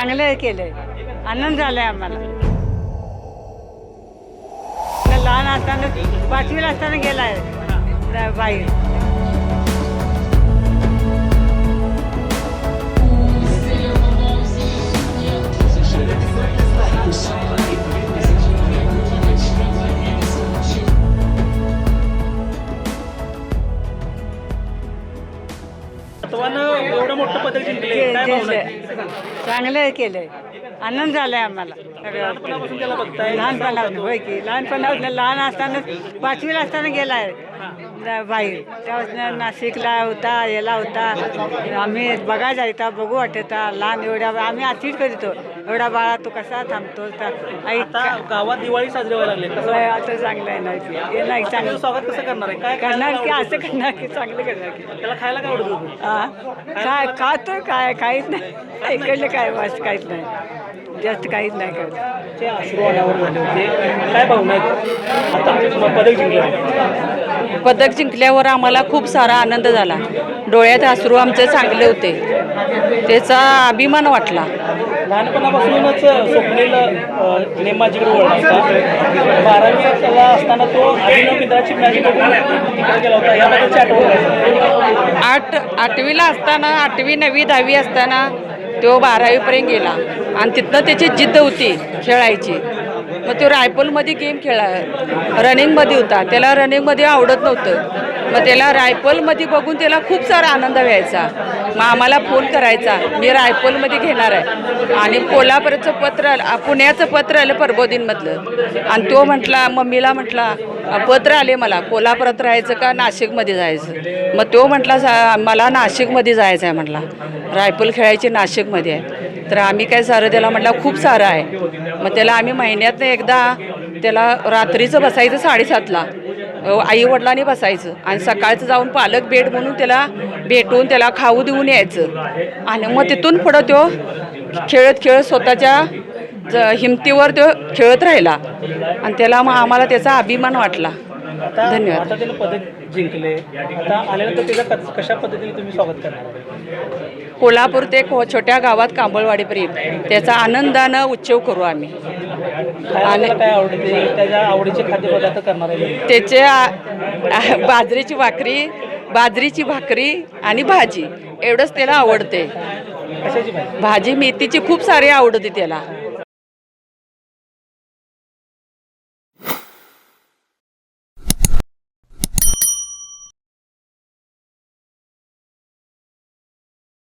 चांगलं केलंय. आनंद झालाय आम्हाला. लहान असताना पाचवीला असताना गेलाय बाई. बाहेर एवढं मोठं पदक जिंकले के- काय भावना आहे? चांगलं केलंय. आनंद झालाय आम्हाला. सगळं. लहानपणापासून त्याला बघताय? लहानपणापासून होय की. लहानपणापासून लहान असताना पाचवीला असताना गेलाय. ला- बाहेर. त्यावेळेस नाशिकला होता याला होता. आम्ही बघायचा इथं बघू वाटता. लहान एवढ्या आम्ही आठवीत करीतो एवढा बाळा तू कसा थांबतो आता गावात दिवाळी साजरी व्हायला लागली कसं? आता चांगलं आहे नाही त्याचं चांगलं. स्वागत कसं करणार आहे? काय करणार की? असं करणार की चांगलं करणार की. त्याला खायला काय आवडत हा काय खातो काय? काहीच नाही. इकडलं काय वास काहीच नाही. जास्त काहीच नाही करत. ते अश्रू अनावर झाले होते. काय भावना आहेत? आता मग पदक जिंकलं पदक जिंकल्यावर आम्हाला खूप सारा आनंद झाला. डोळ्यात अश्रू आमचे चांगले होते. त्याचा अभिमान वाटला. लहानपणापासूनच स्वप्नील अ, नेमाजीकडे वळला होता. बारावीला असताना तो अभिनव मित्राची मॅच बघून तिकडे गेला होता. याबद्दलची आठवण काय? आठ आठवीला असताना आठवी नववी दहावी असताना तो बारावीपर्यंत गेला. आणि तिथनं त्याची जिद्द होती खेळायची. मग तो रायफलमध्ये गेम खेळा रनिंगमध्ये होता. त्याला रनिंगमध्ये आवडत नव्हतं. मग त्याला रायफलमध्ये बघून त्याला खूप सारा आनंद व्हायचा. मग आम्हाला फोन करायचा मी रायफलमध्ये घेणार आहे. आणि कोल्हापूरचं पत्र आलं पुण्याचं पत्र आलं परबोदीनमधलं आणि तो म्हटला मम्मीला म्हटला पत्र आले मला कोल्हापुरात राहायचं का नाशिकमध्ये जायचं? मग तो म्हटला "सा- मला नाशिकमध्ये जायचं आहे म्हटला. रायफल खेळायची नाशिकमध्ये आहे. तर आम्ही काय सारं त्याला म्हटलं खूप सारं आहे. मग त्याला आम्ही महिन्यातनं एकदा त्याला रात्रीचं बसायचं साडेसातला. आई वडिलांनी बसायचं. आणि सकाळचं जाऊन पालक भेट म्हणून त्याला भेटून त्याला खाऊ देऊन यायचं. आणि मग तिथून पुढं तो खेळत खेळत स्वतःच्या ज हिमतीवर तो खेळत राहिला. आणि त्याला मग आम्हाला त्याचा अभिमान वाटला. आता धन्यवाद. पदक जिंकले. आता आल्यानंतर त्याचं कस- कशा पद्धतीने तुम्ही स्वागत करणार? कोल्हापूर ते को छोट्या गावात कांबळवाडीपर्यंत. त्याचा आनंदानं उत्सव करू आम्ही. खायला त्याला काय आवडते? त्याच्या आवडीचे खाद्यपदार्थ करणार आहे. त्याचे आ- बाजरीची भाकरी बाजरीची भाकरी आणि भाजी. एवढंच त्याला आवडते. कशाची भाजी? मेथीची खूप सारी आवडते त्याला.